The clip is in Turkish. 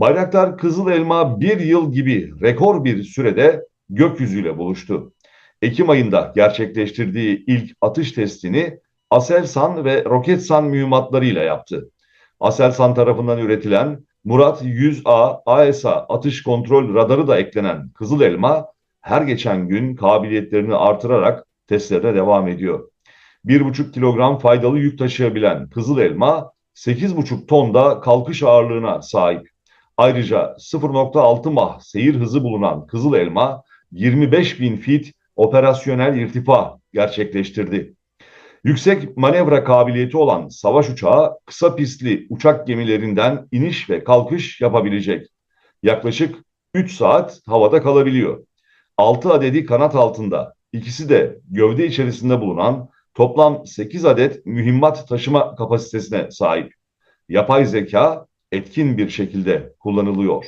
Bayraktar Kızıl Elma bir yıl gibi rekor bir sürede gökyüzüyle buluştu. Ekim ayında gerçekleştirdiği ilk atış testini Aselsan ve Roketsan mühimmatlarıyla yaptı. Aselsan tarafından üretilen Murat 100A AESA atış kontrol radarı da eklenen Kızıl Elma her geçen gün kabiliyetlerini artırarak testlerine devam ediyor. 1,5 kilogram faydalı yük taşıyabilen Kızıl Elma 8,5 tonda kalkış ağırlığına sahip. Ayrıca 0.6 mah seyir hızı bulunan Kızıl Elma 25 bin fit operasyonel irtifa gerçekleştirdi. Yüksek manevra kabiliyeti olan savaş uçağı kısa pistli uçak gemilerinden iniş ve kalkış yapabilecek. Yaklaşık 3 saat havada kalabiliyor. 6 adedi kanat altında, ikisi de gövde içerisinde bulunan toplam 8 adet mühimmat taşıma kapasitesine sahip. Yapay zeka etkin bir şekilde kullanılıyor.